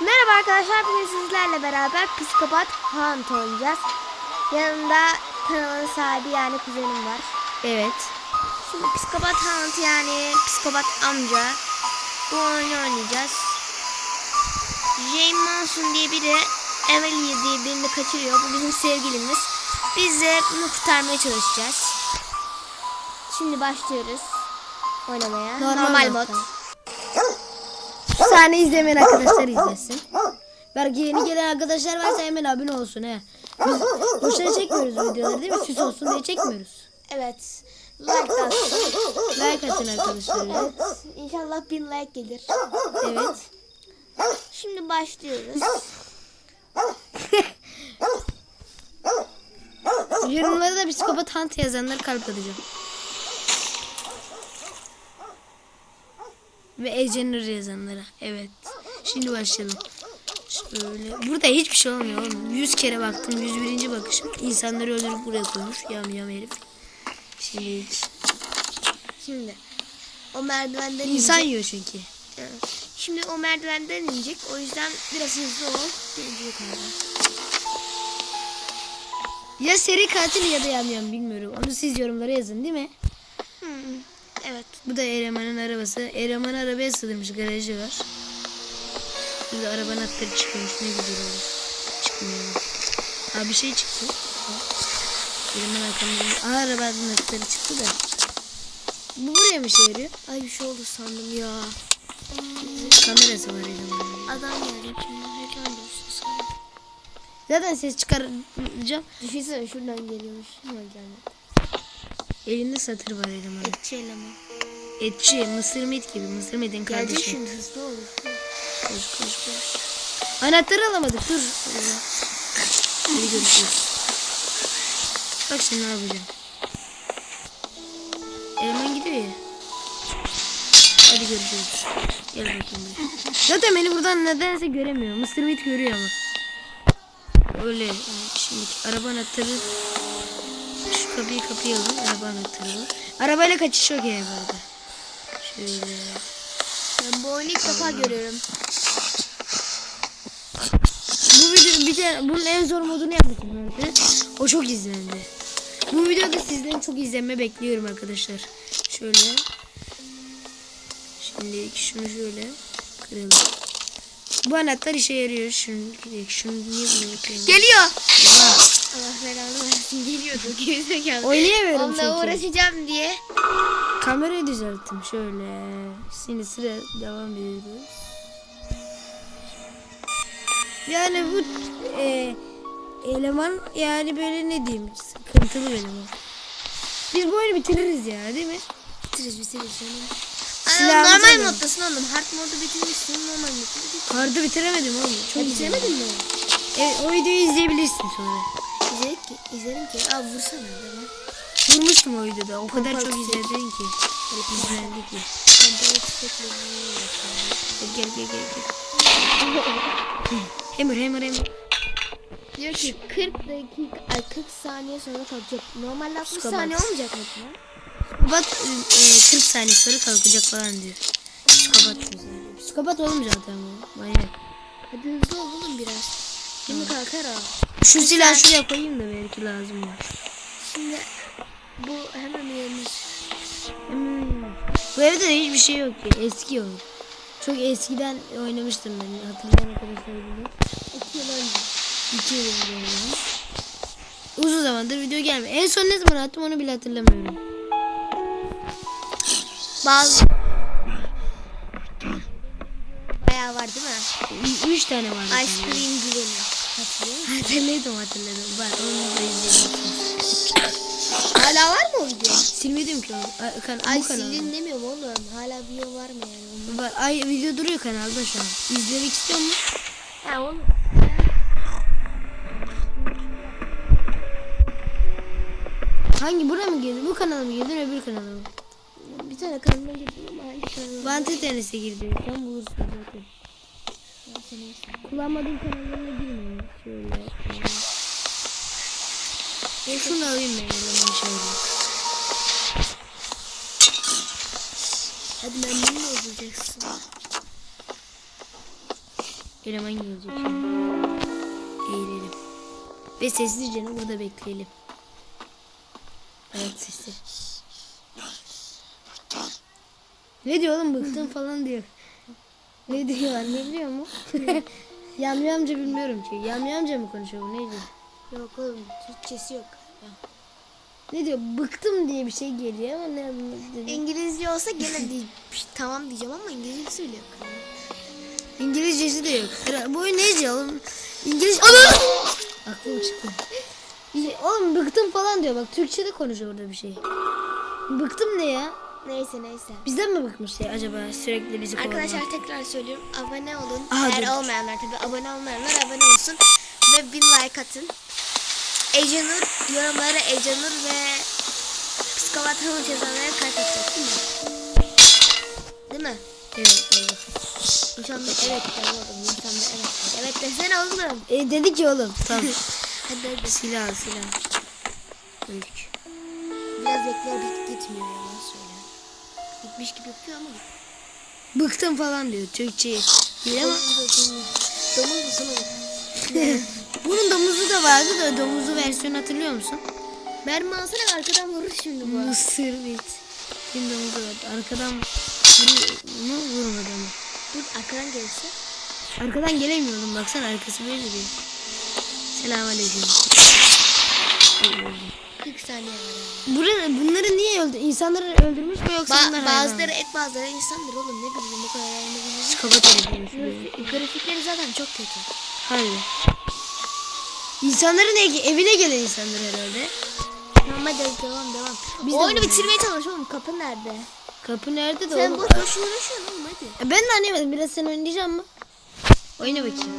Merhaba arkadaşlar bugün sizlerle beraber Psikopat Hunt oynayacağız. Yanımda kanalın sahibi yani kuzenim var. Evet. Şimdi Psikopat Hunt yani Psikopat amca. Bu oyunu oynayacağız. Jane Manson diye biri Emily diye birini kaçırıyor. Bu bizim sevgilimiz. Biz de bunu kurtarmaya çalışacağız. Şimdi başlıyoruz oynamaya. Normal, mod. modda. Şu sahne izlemeyen arkadaşlar izlesin. Belki yeni gelen arkadaşlar varsa hemen abone olsun he. Biz boşuna çekmiyoruz videoları değil mi? Süs olsun diye çekmiyoruz. Evet. Like atsın. Like atın arkadaşlar. ya. İnşallah bin like gelir. Evet. Şimdi başlıyoruz. Yorumlara da psikopat hunt yazanlar kalp atacağım. Ve Ecenir yazanlara. Evet. Şimdi başlayalım. Şöyle. Burada hiçbir şey olmuyor oğlum. Yüz kere baktım. Yüz birinci bakışım. İnsanları öldürüp buraya koymuş. Yam yam herif. Şimdi. Şimdi o merdivenden İnsan inecek. yiyor çünkü. Şimdi o merdivenden inecek. O yüzden biraz hızlı ol. Yukarıda. Ya seri katil ya da yam yam bilmiyorum. Onu siz yorumlara yazın değil mi? Hmm, Evet. Bu da Eleman'ın arabası. Eleman arabaya sığdırmış. Garajı var. Burada araba anahtarı çıkmış. Ne güzel olur. Çıkmıyor. Aa bir şey çıktı. Eleman arkamda. Aa araba anahtarı çıktı da. Bu buraya mı şey yarıyor? Ay bir şey oldu sandım ya. Kamerası var Eleman'ın. Adam geldi şimdi. Reklam görsün sana. Zaten ses çıkaracağım. Düşünsene şuradan geliyormuş. Ama gelmedi. Elinde satır var Eleman'ın. Etçi eleman. Etçi. Mısır mit gibi. Mısır mitin Gelecek kardeşi. şimdi hızlı olur. Koş koş koş. Anahtarı alamadık dur. Hadi görüşürüz. Bak şimdi ne yapacağım. Eleman gidiyor ya. Hadi görüşürüz. Gel bakayım buraya. Zaten beni buradan nedense göremiyor. Mr. Meat görüyor ama. Öyle. Şimdi araba anahtarı. Şu kapıyı kapayalım. Araba anahtarı var. Arabayla kaçış yok ya bu arada. Şöyle. Ben bu oyunu ilk defa görüyorum. Bu video bir tane bunun en zor modunu yapmışım vardı. O çok izlendi. Bu videoda sizden çok izlenme bekliyorum arkadaşlar. Şöyle. Şimdi şunu şöyle kıralım. Bu anahtar işe yarıyor. Şunu şunu niye bunu yapıyorum? Geliyor. Eyvah. Allah belanı versin. Geliyordu. Gerizekalı. Oynayamıyorum Onunla çünkü. uğraşacağım diye. Kamerayı düzelttim şöyle. Şimdi sıra devam ediyoruz. Yani bu e, eleman yani böyle ne diyeyim sıkıntılı bir eleman. Biz bu oyunu bitiririz ya değil mi? Bitiririz bitiririz. Silahımızı normal alalım. moddasın oğlum. Hard modu bitirmişsin. Normal modu. Kardı bitiremedim oğlum. Çok bitiremedin mi? Evet o videoyu izleyebilirsin sonra. İzledik ki. Aa vursana adamı. Vurmuştum o videoda. O kadar çok izledin ki. İzlendi ki. Gel gel gel gel. Hammer hammer hammer. Diyor ki 40 dakika, ay 40 saniye sonra kalkacak. Normalde 60 Psikopat. saniye olmayacak mı? Bat e, 40 saniye sonra kalkacak falan diyor. Psikopat diyor. Psikopat oğlum zaten bu. Manyak. Hadi hızlı ol oğlum Şimdi kalkar ha. Şu silahı şuraya koyayım da belki lazım var. Şimdi bu hemen uyanır. Hmm. Bu evde de hiçbir şey yok ki. Eski oyun. Çok eskiden oynamıştım ben. Hatırlayan arkadaşlar bilir. 2 yıl önce. İki yıl önce oynadım. Uzun zamandır video gelmiyor. En son ne zaman attım onu bile hatırlamıyorum. Bazı Bayağı var değil mi? Üç tane vardı. Ice cream güveni. Hatırladım hatırladım. Var onu da izledim. Hala var mı o video? Silmedim ki onu. Ay, kan, Ay bu kanalda. sildin demiyorum oğlum. Hala video var mı yani? Var. Ay video duruyor kanalda şu an. İzlemek istiyor musun? Ha oğlum. Hangi bura mı girdin? Bu kanala mı girdin öbür kanala mı? Bir tane kanına girdim ama hangi kanına? Vante tenise girdi. Sen bulursun zaten. Kullanmadığım kanallarına girme. Şöyle. E şunu alayım ben elemanı şöyle. Hadi memnun mu olacaksın? Eleman gelecek şimdi. Eğilelim. Ve sessizce burada bekleyelim. Evet sesi. Ne diyor oğlum bıktım falan diyor. Ne diyorlar ne biliyor mu? Yamyamca bilmiyorum ki. Yamyamca mı konuşuyor bu ne diyor? Yok oğlum Türkçesi yok. Ne diyor bıktım diye bir şey geliyor ama ne, ne İngilizce olsa gene di- tamam diyeceğim ama İngilizcesi bile yok. İngilizcesi de yok. Bu oyun neyce oğlum? İngilizce... Aklım çıktı. İyi, Oğlum bıktım falan diyor. Bak Türkçe'de konuşuyor orada bir şey. Bıktım ne ya? Neyse neyse. Bizden mi bıkmış ya acaba sürekli bizi kovalamak? Arkadaşlar tekrar söylüyorum. Abone olun. Aha, Eğer dur. olmayanlar tabii abone olmayanlar abone olsun. Ve bir like atın. Ecanur yorumlara Ecanur ve psikopat hanım cezalarına kalp atacak değil mi? Değil mi? Evet Allah. İnşallah evet de oğlum. İnşallah evet. Evet desene oğlum. E, dedi ki oğlum. Tamam. Hadi hadi. silah silah. Öldük. Biraz bekler bit gitmiyor yalan söyle. Gitmiş gibi yapıyor ama. Bıktım falan diyor Türkçe. Değil ama Domuz musun oğlum? bunun domuzu da vardı da domuzu versiyonu hatırlıyor musun? Mermi alsana arkadan vurur şimdi bu. Mısır bit. Kim domuzu vardı. Arkadan vuruyor mu vurmadı? Dur arkadan gelirse. Arkadan gelemiyordum baksana arkası böyle değil. Selamünaleyküm. 40 saniye var bunları niye öldü? İnsanları öldürmüş mü yoksa Ba- bunlar bazıları et bazıları insandır oğlum ne bileyim o kadar yani. Grafik- Grafikleri zaten çok kötü. Hayır. İnsanların ev- evine gelen insanlar herhalde. Tamam hadi devam devam. Biz oyunu bitirmeye çalış oğlum kapı nerede? Kapı nerede de Sen boş boş uğraşıyorsun oğlum hadi. E, Ben de anlayamadım. Biraz sen oynayacak mı? Oyna bakayım.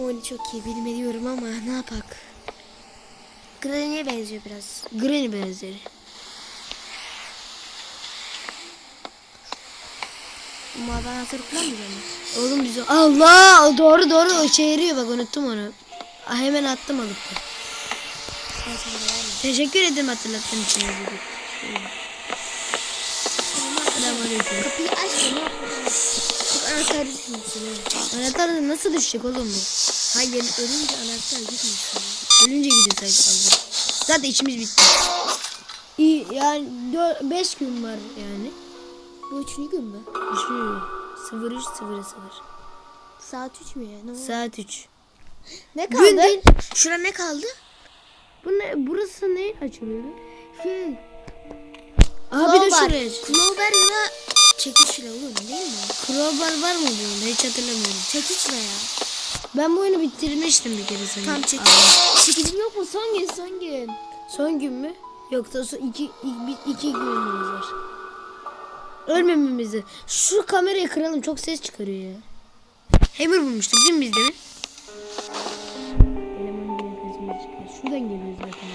O oyunu çok iyi bilmiyorum ama ne yapak. Granny'e benziyor biraz. Granny benzeri. Ama ben hazır kullanmayacağım. Oğlum biz Allah doğru doğru o çeviriyor bak unuttum onu. Ah, hemen attım alıp. Teşekkür ederim hatırlattığın için. Selamünaleyküm. Kapıyı aç da anahtar düşmüşsün ha. Anahtar nasıl düşecek oğlum bu? Hayır ölünce anahtar gitmişsin. Ölünce gidiyor sadece. Zaten içimiz bitti. İyi yani 5 gün var yani. Bu üçüncü gün mü? Şu 03 00 Saat 3 mü ya? Ne, oldu? Saat 3. ne Gün kaldı? değil. Şura ne kaldı? Bu ne? Burası ne açılıyor? Şey. Aa bir de şuraya. Clover ya da çekiçle oğlum değil mi? Crowbar var mı bunda? Hiç hatırlamıyorum. Çekiçle ya. Ben bu oyunu bitirmiştim bir kere sanırım. Tam çekiç. Aa, Çekicim yok mu? Son gün son gün. Son gün mü? Yoksa son iki, iki, iki günümüz var. Ölmememizi. Şu kamerayı kıralım. Çok ses çıkarıyor ya. Hammer bulmuştuk değil mi biz demin? Şuradan geliyor zaten.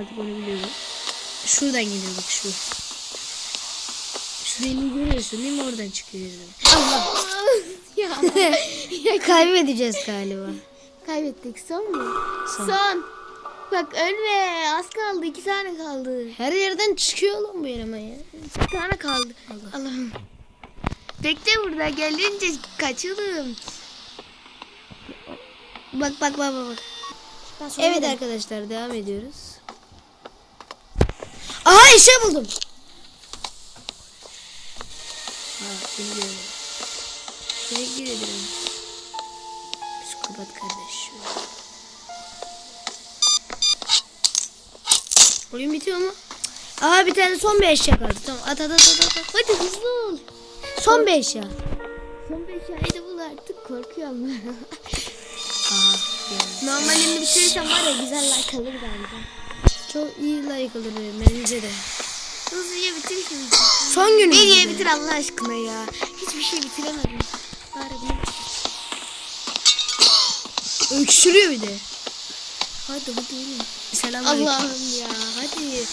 Artık onu biliyorum. Şuradan geliyorduk şu. Şu deliği görüyorsun değil mi? Oradan çıkıyor. Allah. ya. Kaybedeceğiz galiba. Kaybettik son mu? Son. Son. Bak ölme. Az kaldı. iki tane kaldı. Her yerden çıkıyor oğlum bu eleman ya. Bir tane kaldı. Allah'ım. Bekle burada. Gelince kaçalım. Bak bak bak bak. Evet gelirim. arkadaşlar devam ediyoruz. Aha eşya buldum. Ha biliyorum. Teşekkür ederim. Psikopat kardeş. Oyun bitiyor mu? Aa bir tane son bir eşya kaldı. Tamam at at at at. at. Hadi hızlı ol. Son bir eşya. Son beş ayı da bul artık. Korkuyorum. Aa. Normalini bitirirsem var ya güzel like alır bence. Çok iyi like alır bence de. Hızlıca bitir şimdi. Son günü. Nereye bitir Allah aşkına ya. Hiçbir şey bitiremedim. Bari bunu Öksürüyor bir de. Hadi hadi oğlum. Selamünaleyküm. Allah'ım ya hadi.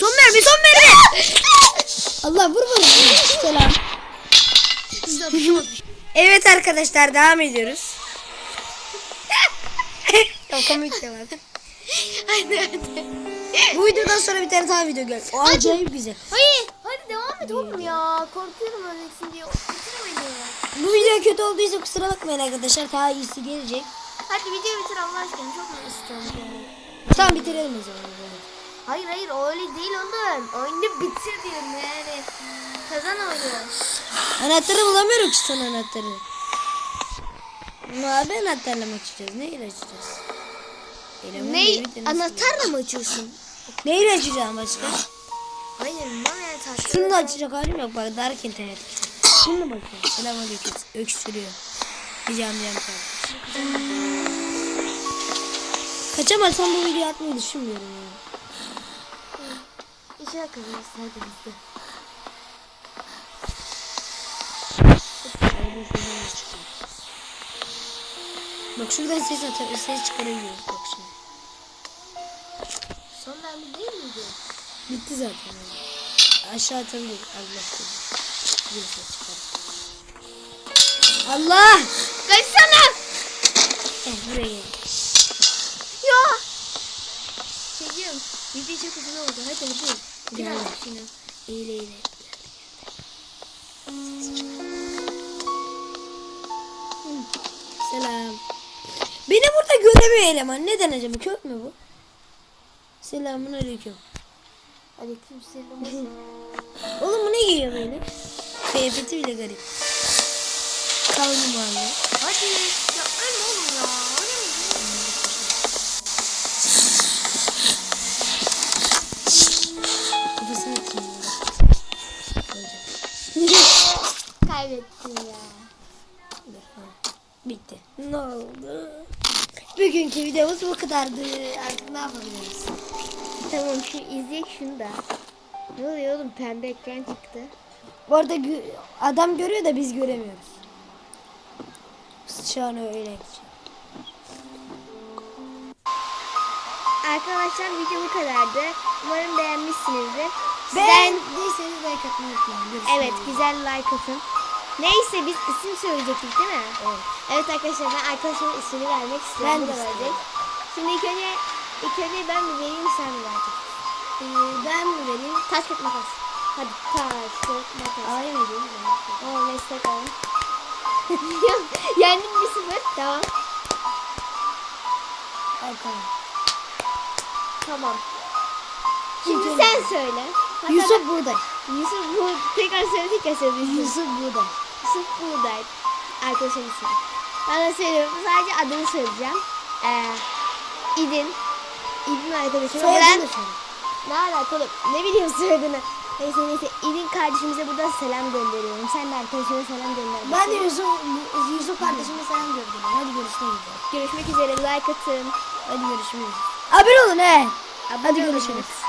Son mermi son mermi. Allah vur vur. Selam. Evet arkadaşlar devam ediyoruz. Çok komik var. hadi hadi. Bu videodan sonra bir tane daha video gel. O acayip güzel. Hayır devam Evet oğlum ya. Korkuyorum öleceksin diye. Bu video kötü olduysa kusura bakmayın arkadaşlar. Daha iyisi gelecek. Hadi videoyu bitir Allah aşkına. Çok mu istiyorum yani. Tamam bitirelim o zaman. Hayır hayır öyle değil oğlum. Oyunu bitir diyorum yani. Kazan oyunu. Anahtarı bulamıyorum ki son anahtarı. Mavi anahtarla mı açacağız? Neyle açacağız? Ne? Anahtarla mı açıyorsun? Neyle açacağım başka? Şunu da açacak halim yok bak dark internet. Şunu bakayım. Selamünaleyküm. Öksürüyor. Diyeceğim diyeceğim kardeşim. Kaçamazsam bu videoyu atmayı düşünmüyorum ya. İşe kazanırsın hadi bizde. Bak şuradan ses atar, ses çıkarabiliyoruz bak şimdi. Son mermi değil miydi? Bitti zaten. Aşağı atabilir. Allah korusun. Allah! Kaçsana! Eh buraya gel. Ya! Çocuğum video çok uzun oldu. Hadi hadi. Gel. Şunu. Eğil eğil. Selam. Beni burada göremiyor eleman. Neden acaba? Kök mü bu? Selamun aleyküm. Aleyküm selam. Oğlum bu ne giyiyor böyle? Kıyafeti bile garip. Kavlu mahalle. Hadi. Ya ölme oğlum ya. Kafasını atayım. Kaybettin ya. Bitti. Ne oldu? Bugünkü videomuz bu kadardı. Artık ne yapabiliriz? Tamam şu izleyek şunu da. Ne oluyor oğlum pembe ekran çıktı. Bu arada gö- adam görüyor da biz göremiyoruz. Şu an öyle. Arkadaşlar video bu kadardı. Umarım beğenmişsinizdir. Beğendiyseniz like atmayı unutmayın. Evet güzel like atın. Neyse biz isim söyleyecektik değil mi? Evet. Evet arkadaşlar ben arkadaşımın ismini vermek istiyorum. Ben Bu de istiyorum. verecek. Şimdi ilk önce, ilk önce ben mi vereyim sen mi vereceksin? Ee, ben mi vereyim? Taş kağıt makas. Hadi taş kağıt makas. Aynı değil mi? Oo meslek al. Yendim bir sıfır. Tamam. Al tamam. Şimdi önce- sen söyle. Hatta Yusuf Buğday. Yusuf bu tekrar söyle tekrar söyle. Yusuf, Yusuf Buğday. Yusuf Buğday. Arkadaşım ismi. Ben de söylüyorum. Sadece adını söyleyeceğim. Ee, İdin. İdin arkadaşım. Soyadını söyle. ne alakalı? Ne bileyim soyadını. Neyse neyse. İdin kardeşimize buradan selam gönderiyorum. Sen de arkadaşına selam gönder. Ben de Yusuf, Yusuf kardeşime selam gönderiyorum. Hadi görüşmek üzere. Görüşmek üzere. Like atın. Hadi görüşürüz. Abone olun he. Abone Hadi görüşürüz.